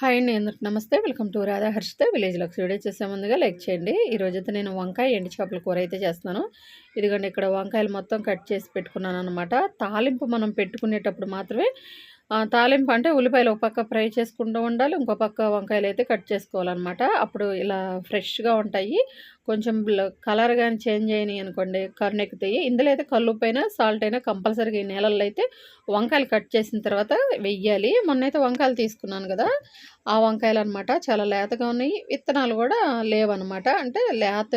Hi అండి అందరికి నమస్తే. Welcome to Radha Harshitha village Lux video. చేసే ముందుగా లైక్ చేయండి. ఈరోజైతే నేను వంకాయ ఎండి చేపల కూర అయితే చేస్తున్నాను ఇదిగోండి ఇక్కడ వంకాయలు మొత్తం కట్ చేసి పెట్టుకున్నాను అనమాట తాలింపు మనం పెట్టుకునేటప్పుడు మాత్రమే తాలింపు అంటే ఉల్లిపాయలు ఒక పక్క ఫ్రై చేసుకుంటూ ఉండాలి ఇంకో పక్క వంకాయలు అయితే కట్ చేసుకోవాలన్నమాట. అప్పుడు ఇలా ఫ్రెష్గా ఉంటాయి. కొంచెం కలర్ కానీ చేంజ్ అయినాయి అనుకోండి కరుణెక్కుతాయి ఇందులో అయితే కల్లుపైన సాల్ట్ అయినా కంపల్సరీగా ఈ నెలల్లో అయితే వంకాయలు కట్ చేసిన తర్వాత వెయ్యాలి. మొన్నైతే వంకాయలు తీసుకున్నాను కదా ఆ వంకాయలు అనమాట చాలా లేతగా ఉన్నాయి. విత్తనాలు కూడా లేవన్నమాట. అంటే లేత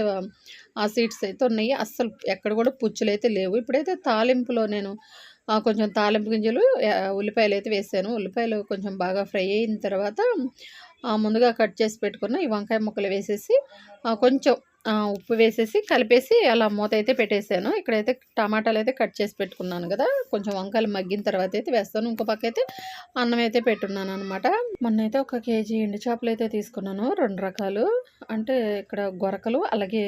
ఆ సీడ్స్ అయితే ఉన్నాయి. అస్సలు ఎక్కడ కూడా పుచ్చులు అయితే లేవు. ఇప్పుడైతే తాలింపులో నేను కొంచెం తాలింపు గింజలు ఉల్లిపాయలు అయితే వేసాను. ఉల్లిపాయలు కొంచెం బాగా ఫ్రై అయిన తర్వాత ముందుగా కట్ చేసి పెట్టుకున్న ఈ వంకాయ ముక్కలు వేసేసి కొంచెం ఉప్పు వేసేసి కలిపేసి అలా మూత అయితే పెట్టేశాను ఇక్కడైతే టమాటాలు అయితే కట్ చేసి పెట్టుకున్నాను కదా. కొంచెం వంకాయలు మగ్గిన తర్వాత అయితే వేస్తాను. ఇంకో పక్క అయితే అన్నం అయితే పెట్టున్నాను అనమాట మొన్న అయితే ఒక కేజీ ఎండు చేపలు అయితే తీసుకున్నాను. రెండు రకాలు. అంటే ఇక్కడ గొరకలు అలాగే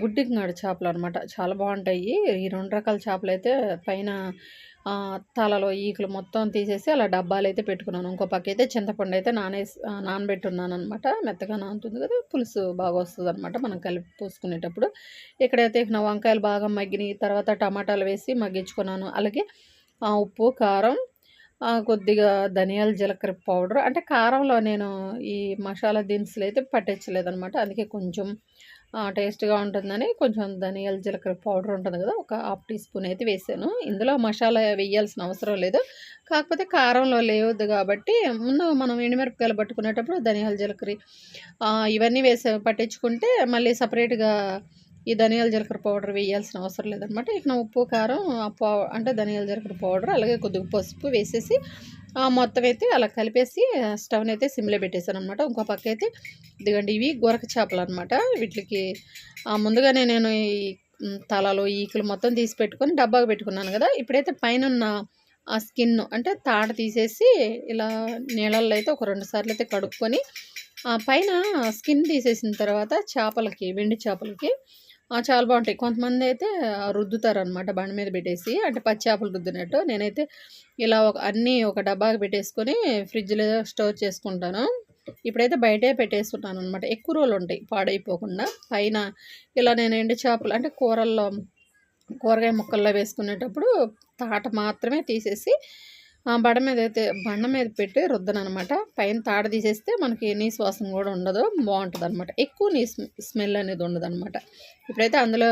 గుడ్డిగాడు చేపలు అనమాట చాలా బాగుంటాయి. ఈ రెండు రకాల చేపలు అయితే పైన తలలో ఈకలు మొత్తం తీసేసి అలా డబ్బాలు అయితే పెట్టుకున్నాను. ఇంకో పక్క అయితే చింతపండు అయితే నానేసి నానబెట్టున్నాను అనమాట మెత్తగా నానుతుంది కదా పులుసు బాగా వస్తుంది అనమాట మనం కలిపి పోసుకునేటప్పుడు. ఇక్కడైతే నా వంకాయలు బాగా మగ్గినాయి తర్వాత టమాటాలు వేసి మగ్గించుకున్నాను. అలాగే ఉప్పు కారం కొద్దిగా ధనియాల జీలకర్ర పౌడర్. అంటే కారంలో నేను ఈ మసాలా దినుసులు అయితే పట్టించలేదనమాట అందుకే కొంచెం టేస్ట్గా ఉంటుందని కొంచెం ధనియాల జీలకర్ర పౌడర్ ఉంటుంది కదా ఒక హాఫ్ టీ స్పూన్ అయితే వేసాను. ఇందులో మసాలా వేయాల్సిన అవసరం లేదు. కాకపోతే కారంలో లేవద్దు కాబట్టి ముందు మనం ఎండుమిరపకాయలు పట్టుకునేటప్పుడు ధనియాల జీలకర్ర ఇవన్నీ వేసే పట్టించుకుంటే మళ్ళీ సపరేట్గా ఈ ధనియాల జీలకర్ర పౌడర్ వేయాల్సిన అవసరం లేదనమాట. ఇక ఉప్పు కారం అంటే ధనియాల జీలకర్ర పౌడర్ అలాగే కొద్దిగా పసుపు వేసేసి మొత్తం అయితే అలా కలిపేసి స్టవ్ని అయితే సిమ్లో పెట్టేశాను అనమాట ఇంకో పక్క అయితే ఇదిగండి ఇవి గొరక చేపలు అనమాట. వీటికి ముందుగానే నేను ఈ తలలో ఈకులు మొత్తం తీసి పెట్టుకొని డబ్బాకు పెట్టుకున్నాను కదా. ఇప్పుడైతే పైన ఆ స్కిన్ అంటే తాట తీసేసి ఇలా నీళ్ళల్లో అయితే ఒక రెండు సార్లు అయితే కడుక్కొని పైన స్కిన్ తీసేసిన తర్వాత చేపలకి వెండి చేపలకి చాలా బాగుంటాయి. కొంతమంది అయితే రుద్దుతారు అనమాట బండి మీద పెట్టేసి. అంటే పచ్చి చేపలు రుద్దినట్టు. నేనైతే ఇలా ఒక అన్నీ ఒక డబ్బాకి పెట్టేసుకొని ఫ్రిడ్జ్లో స్టోర్ చేసుకుంటాను. ఇప్పుడైతే బయటే పెట్టేసుకుంటాను అనమాట ఎక్కువ రోజులు ఉంటాయి పాడైపోకుండా. పైన ఇలా నేను ఎండు చేపలు అంటే కూరల్లో కూరగాయ ముక్కల్లో వేసుకునేటప్పుడు తాట మాత్రమే తీసేసి బడ మీద అయితే బండ మీద పెట్టి రుద్దనమాట పైన తాడ తీసేస్తే మనకి నీ శ్వాసం కూడా ఉండదు బాగుంటుంది అనమాట ఎక్కువ నీ స్మెల్ అనేది ఉండదు అనమాట ఇప్పుడైతే అందులో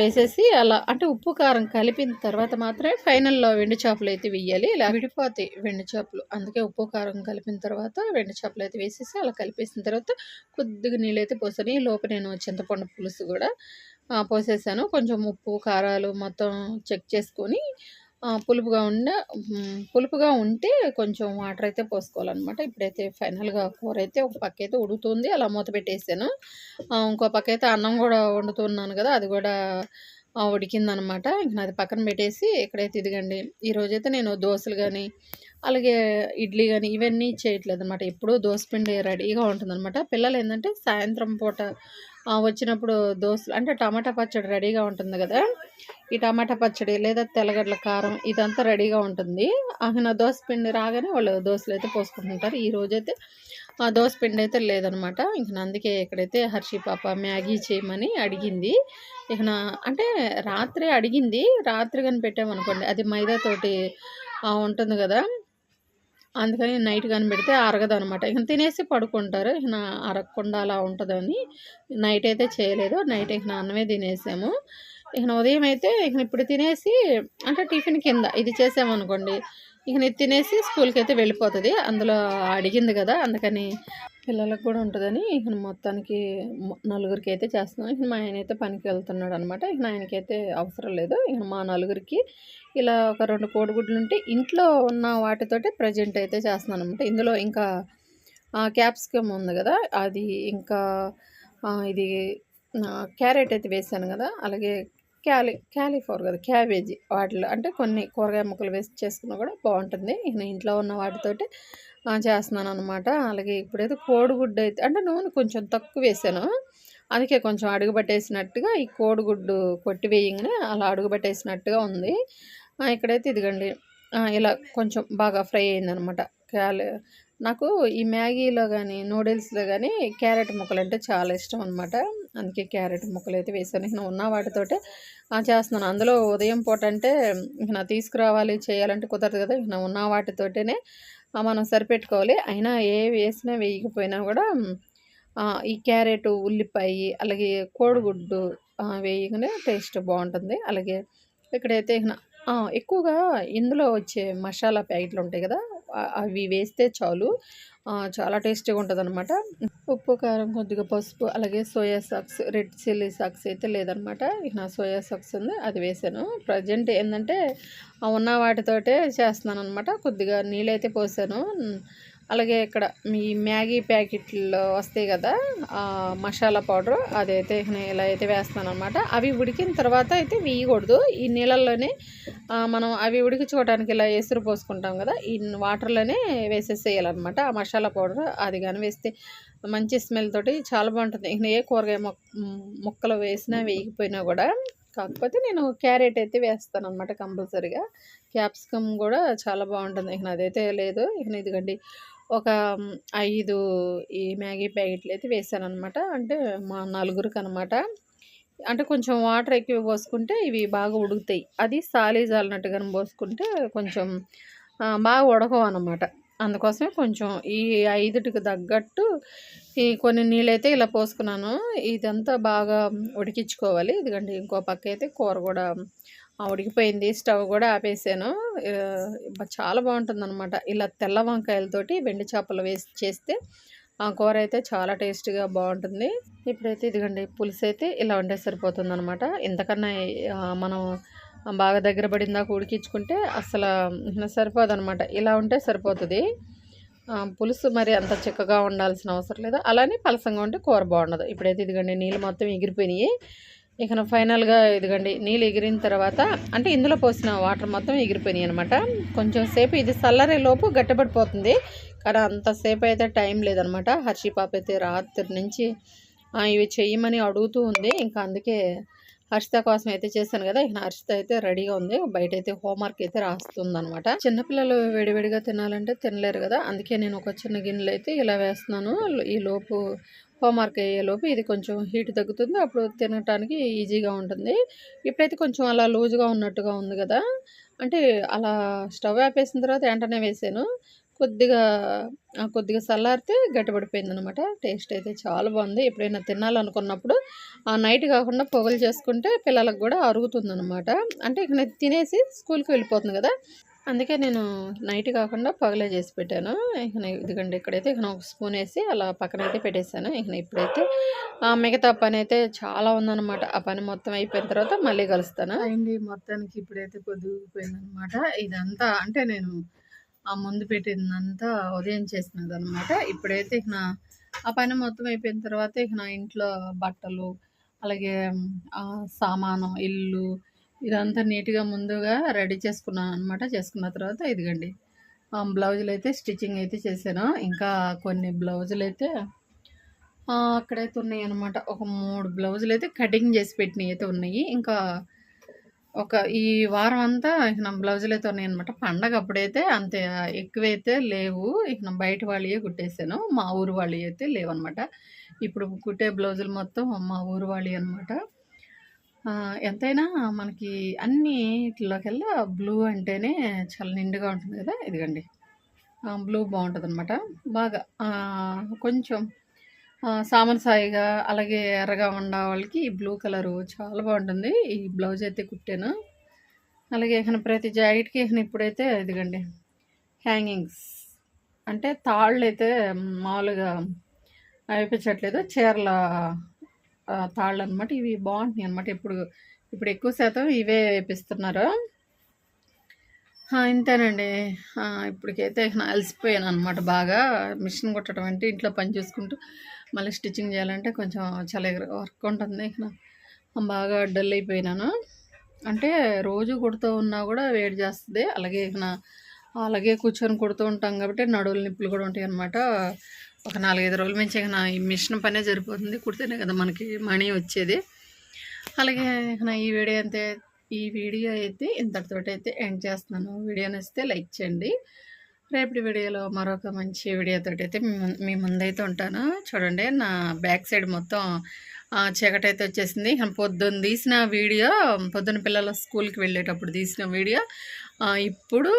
వేసేసి అలా అంటే ఉప్పు కారం కలిపిన తర్వాత మాత్రమే ఫైనల్లో వెండి చేపలు అయితే వేయాలి ఇలా విడిపోతాయి వెండి చేపలు. అందుకే ఉప్పు కారం కలిపిన తర్వాత వెండి చేపలు అయితే వేసేసి అలా కలిపేసిన తర్వాత కొద్దిగా నీళ్ళు అయితే పోసాను. ఈ లోపు నేను చింతపండు పులుసు కూడా పోసేసాను. కొంచెం ఉప్పు కారాలు మొత్తం చెక్ చేసుకొని పులుపుగా ఉండ పులుపుగా ఉంటే కొంచెం వాటర్ అయితే పోసుకోవాలన్నమాట. ఇప్పుడైతే ఫైనల్గా కూర అయితే ఒక పక్క అయితే ఉడుకుతుంది. అలా మూత పెట్టేసాను. ఇంకో పక్క అయితే అన్నం కూడా వండుతున్నాను కదా అది కూడా ఉడికిందనమాట ఇంక అది పక్కన పెట్టేసి ఇక్కడైతే ఇదిగండి. ఈరోజైతే నేను దోశలు కానీ అలాగే ఇడ్లీ కానీ ఇవన్నీ చేయట్లేదు అనమాట ఎప్పుడూ పిండి రెడీగా ఉంటుందన్నమాట. పిల్లలు ఏంటంటే సాయంత్రం పూట వచ్చినప్పుడు దోశలు అంటే టమాటా పచ్చడి రెడీగా ఉంటుంది కదా. ఈ టమాటా పచ్చడి లేదా తెల్లగడ్డల కారం ఇదంతా రెడీగా ఉంటుంది. ఆయన దోశ పిండి రాగానే వాళ్ళు దోశలు అయితే పోసుకుంటుంటారు. ఈ రోజైతే ఆ దోశ పిండి అయితే లేదనమాట. ఇంక అందుకే ఇక్కడైతే హర్షి పాప మ్యాగీ చేయమని అడిగింది. ఇక అంటే రాత్రి అడిగింది. రాత్రి కానీ పెట్టామనుకోండి అది మైదాతోటి ఉంటుంది కదా. అందుకని నైట్ కానీ పెడితే అరగదు అనమాట ఇక తినేసి పడుకుంటారు. ఇక అరగకుండా అలా ఉంటుందని నైట్ అయితే చేయలేదు. నైట్ ఇక అన్నమే తినేసాము. ఇక ఉదయం అయితే ఇక ఇప్పుడు తినేసి అంటే టిఫిన్ కింద ఇది చేసామనుకోండి. ఇక నేను తినేసి స్కూల్కి అయితే వెళ్ళిపోతుంది. అందులో అడిగింది కదా అందుకని పిల్లలకు కూడా ఉంటుందని ఇక మొత్తానికి నలుగురికి అయితే చేస్తున్నాం ఇక మా ఆయన అయితే పనికి వెళ్తున్నాడు అనమాట ఇక ఆయనకైతే అవసరం లేదు. ఇక మా నలుగురికి ఇలా ఒక రెండు కోడిగుడ్లు ఉంటే ఇంట్లో ఉన్న వాటితోటి ప్రజెంట్ అయితే చేస్తున్నాను అనమాట ఇందులో ఇంకా క్యాప్సికమ్ ఉంది కదా అది ఇంకా ఇది క్యారెట్ అయితే వేసాను కదా అలాగే క్యాలి క్యాలీఫ్లవర్ కదా క్యాబేజీ వాటిలో. అంటే కొన్ని కూరగాయ ముక్కలు వేసి చేసుకున్నా కూడా బాగుంటుంది. నేను ఇంట్లో ఉన్న వాటితోటి చేస్తున్నాను అనమాట అలాగే ఇప్పుడైతే కోడిగుడ్డు అయితే అంటే నూనె కొంచెం తక్కువ వేసాను. అందుకే కొంచెం అడుగుబట్టేసినట్టుగా ఈ కోడిగుడ్డు కొట్టి వేయంగానే అలా అడుగుబట్టేసినట్టుగా ఉంది. ఇక్కడైతే ఇదిగండి ఇలా కొంచెం బాగా ఫ్రై అయిందనమాట క్యాల నాకు ఈ మ్యాగీలో కానీ నూడిల్స్లో కానీ క్యారెట్ ముక్కలు అంటే చాలా ఇష్టం అనమాట అందుకే క్యారెట్ ముక్కలు అయితే వేసాను ఇక ఉన్న వాటితోటే ఆ, చేస్తున్నాను. అందులో ఉదయం పూట అంటే ఇక నా తీసుకురావాలి చేయాలంటే కుదరదు కదా. ఇక ఉన్న వాటితోటేనే మనం సరిపెట్టుకోవాలి. అయినా ఏ వేసినా వేయకపోయినా కూడా ఈ క్యారెట్ ఉల్లిపాయ అలాగే కోడిగుడ్డు వేయగానే టేస్ట్ బాగుంటుంది. అలాగే ఇక్కడైతే ఎక్కువగా ఇందులో వచ్చే మసాలా ప్యాకెట్లు ఉంటాయి కదా అవి వేస్తే చాలు. చాలా టేస్టీగా ఉంటుంది అనమాట ఉప్పు కారం కొద్దిగా పసుపు అలాగే soya socks red chilli socks అయితే లేదనమాట ఇక నా సోయా సాక్స్ ఉంది అది వేసాను. ప్రజెంట్ ఏంటంటే ఉన్న వాటితోటే చేస్తున్నాను అనమాట కొద్దిగా నీళ్ళైతే పోసాను. అలాగే ఇక్కడ మీ మ్యాగీ ప్యాకెట్లో వస్తాయి కదా ఆ మసాలా పౌడర్ అదైతే నేను ఇలా అయితే వేస్తాను అనమాట అవి ఉడికిన తర్వాత అయితే వేయకూడదు. ఈ నీళ్ళల్లోనే మనం అవి ఉడికించుకోవడానికి ఇలా ఎసురు పోసుకుంటాం కదా ఈ వాటర్లోనే వేసేసేయాలన్నమాట. ఆ మసాలా పౌడర్ అది కానీ వేస్తే మంచి స్మెల్ తోటి చాలా బాగుంటుంది. ఇక ఏ కూరగాయ ముక్కలు వేసినా వేయకపోయినా కూడా కాకపోతే నేను క్యారెట్ అయితే వేస్తాను అనమాట కంపల్సరీగా. క్యాప్సికమ్ కూడా చాలా బాగుంటుంది. ఇక అదైతే లేదు. ఇక ఇదిగండి ఒక ఐదు ఈ మ్యాగీ ప్యాకెట్లు అయితే వేసాను అనమాట అంటే మా నలుగురికి అనమాట అంటే కొంచెం వాటర్ ఎక్కువ పోసుకుంటే ఇవి బాగా ఉడుకుతాయి. అది సాలీ జాలినట్టుగా పోసుకుంటే కొంచెం బాగా ఉడకవు అనమాట అందుకోసమే కొంచెం ఈ ఐదుటికి తగ్గట్టు ఈ కొన్ని నీళ్ళైతే ఇలా పోసుకున్నాను. ఇదంతా బాగా ఉడికించుకోవాలి. ఇదిగండి ఇంకో పక్క అయితే కూర కూడా ఉడికిపోయింది. స్టవ్ కూడా ఆపేసాను. చాలా బాగుంటుంది అనమాట ఇలా తెల్ల వంకాయలతోటి వెండి చేపలు వేసి చేస్తే ఆ కూర అయితే చాలా టేస్టీగా బాగుంటుంది. ఇప్పుడైతే ఇదిగండి పులుసు అయితే ఇలా వండే సరిపోతుంది అనమాట ఇంతకన్నా మనం బాగా దగ్గర పడిందాక ఉడికించుకుంటే అసలు సరిపోదు అనమాట ఇలా ఉంటే సరిపోతుంది. పులుసు మరి అంత చిక్కగా ఉండాల్సిన అవసరం లేదు? అలానే పలసంగా ఉంటే కూర బాగుండదు. ఇప్పుడైతే ఇదిగండి నీళ్ళు మొత్తం ఎగిరిపోయినాయి. ఇక నా ఫైనల్గా ఇదిగండి నీళ్ళు ఎగిరిన తర్వాత అంటే ఇందులో పోసిన వాటర్ మొత్తం ఎగిరిపోయినాయి అనమాట కొంచెం సేపు ఇది చల్లరే లోపు గట్టిపడిపోతుంది. కానీ అంతసేపు అయితే టైం లేదనమాట హర్షి పాప అయితే రాత్రి నుంచి ఇవి చెయ్యమని అడుగుతూ ఉంది. ఇంకా అందుకే హర్షిత కోసం అయితే చేశాను కదా. ఇక హర్షిత అయితే రెడీగా ఉంది. బయట అయితే హోంవర్క్ అయితే రాస్తుంది అనమాట చిన్నపిల్లలు వేడివేడిగా తినాలంటే తినలేరు కదా. అందుకే నేను ఒక చిన్న గిన్నెలు అయితే ఇలా వేస్తున్నాను. ఈ లోపు హోంవర్క్ అయ్యే లోపు ఇది కొంచెం హీట్ తగ్గుతుంది. అప్పుడు తినటానికి ఈజీగా ఉంటుంది. ఇప్పుడైతే కొంచెం అలా లూజ్గా ఉన్నట్టుగా ఉంది కదా. అంటే అలా స్టవ్ ఆపేసిన తర్వాత వెంటనే వేసాను. కొద్దిగా ఆ, కొద్దిగా చల్లారితే గట్టిపడిపోయింది అనమాట టేస్ట్ అయితే చాలా బాగుంది. ఎప్పుడైనా తినాలనుకున్నప్పుడు ఆ నైట్ కాకుండా పొగలు చేసుకుంటే పిల్లలకు కూడా అరుగుతుంది అనమాట అంటే ఇక తినేసి స్కూల్కి వెళ్ళిపోతుంది కదా అందుకే నేను నైట్ కాకుండా పగలే చేసి పెట్టాను. ఇక ఇదిగండి ఇక్కడైతే ఇక ఒక స్పూన్ వేసి అలా పక్కన అయితే పెట్టేశాను. ఇక ఇప్పుడైతే ఆ మిగతా పని అయితే చాలా ఉందన్నమాట ఆ పని మొత్తం అయిపోయిన తర్వాత మళ్ళీ కలుస్తాను. అయింది మొత్తానికి ఇప్పుడైతే పొద్దుపోయింది ఇదంతా అంటే నేను ఆ ముందు పెట్టిందంతా ఉదయం చేసినది అనమాట ఇప్పుడైతే ఇక నా ఆ పని మొత్తం అయిపోయిన తర్వాత ఇక నా ఇంట్లో బట్టలు అలాగే సామాను ఇల్లు ఇదంతా నీట్గా ముందుగా రెడీ చేసుకున్నాను అనమాట చేసుకున్న తర్వాత ఇదిగండి ఆ, బ్లౌజులు అయితే స్టిచ్చింగ్ అయితే చేశాను. ఇంకా కొన్ని బ్లౌజులు అయితే అక్కడైతే ఉన్నాయి అనమాట ఒక మూడు బ్లౌజులు అయితే కటింగ్ చేసి పెట్టినవి అయితే ఉన్నాయి. ఇంకా ఒక ఈ వారం అంతా ఇక నా బ్లౌజులు అయితే ఉన్నాయి అనమాట పండగ అప్పుడైతే అంత ఎక్కువైతే లేవు. ఇక నా బయట వాళ్ళే కుట్టేసాను. మా ఊరు వాళ్ళు అయితే లేవన్నమాట. ఇప్పుడు కుట్టే బ్లౌజులు మొత్తం మా ఊరు వాళ్ళు అనమాట ఎంతైనా మనకి అన్ని ఇట్లోకెల్లా బ్లూ అంటేనే చాలా నిండుగా ఉంటుంది కదా ఇదిగండి. బ్లూ బాగుంటుంది అనమాట బాగా కొంచెం సామన్ సాయిగా అలాగే ఎర్రగా ఉన్న వాళ్ళకి ఈ బ్లూ కలరు చాలా బాగుంటుంది. ఈ బ్లౌజ్ అయితే కుట్టాను. అలాగే ఇక్కడ ప్రతి జాకెట్కి ఇప్పుడైతే ఇదిగండి హ్యాంగింగ్స్. అంటే తాళ్ళు అయితే మామూలుగా వేయించట్లేదు చీరల తాళ్ళు అనమాట ఇవి బాగుంటున్నాయి అనమాట ఇప్పుడు ఇప్పుడు ఎక్కువ శాతం ఇవే వేపిస్తున్నారు. ఇంతేనండి. ఇప్పటికైతే అలసిపోయాను అనమాట బాగా. మిషన్ కుట్టడం అంటే ఇంట్లో పని చేసుకుంటూ మళ్ళీ స్టిచ్చింగ్ చేయాలంటే కొంచెం చాలా వర్క్ ఉంటుంది. ఇక బాగా డల్ అయిపోయినాను. అంటే రోజు కుడుతూ ఉన్నా కూడా వేడి చేస్తుంది. అలాగే ఇక నా అలాగే కూర్చొని కుడుతూ ఉంటాం కాబట్టి నడువుల నిప్పులు కూడా ఉంటాయి అన్నమాట. ఒక నాలుగైదు రోజుల నుంచి ఇక నా ఈ మిషన్ పనే సరిపోతుంది. కుడితేనే కదా మనకి మనీ వచ్చేది. అలాగే ఇక నా ఈ వీడియో అంతే ఈ వీడియో అయితే ఇంతటితోటి అయితే ఎండ్ చేస్తున్నాను. వీడియో నచ్చితే లైక్ చేయండి. రేపటి వీడియోలో మరొక మంచి వీడియోతో అయితే మీ ముందైతే ఉంటాను. చూడండి నా బ్యాక్ సైడ్ మొత్తం చీకటైతే చీకటి అయితే వచ్చేసింది పొద్దున్న తీసిన వీడియో పొద్దున్న పిల్లల స్కూల్కి వెళ్ళేటప్పుడు తీసిన వీడియో ఇప్పుడు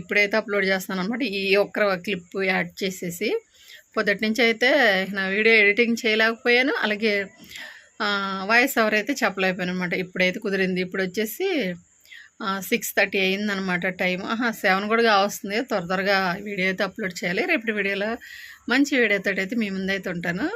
ఇప్పుడైతే అప్లోడ్ చేస్తాను అనమాట ఈ ఒక్క క్లిప్ యాడ్ చేసేసి పొద్దుటి నుంచి అయితే నా వీడియో ఎడిటింగ్ చేయలేకపోయాను. అలాగే వాయిస్ ఎవరైతే అయితే చెప్పలేకపోయాను అనమాట ఇప్పుడైతే కుదిరింది. ఇప్పుడు వచ్చేసి సిక్స్ థర్టీ అయిందనమాట టైం ఆహా సెవెన్ కూడా కావస్తుంది. త్వర త్వరగా వీడియో అయితే అప్లోడ్ చేయాలి. రేపటి వీడియోలో మంచి వీడియోతో అయితే మీ ముందైతే ఉంటాను.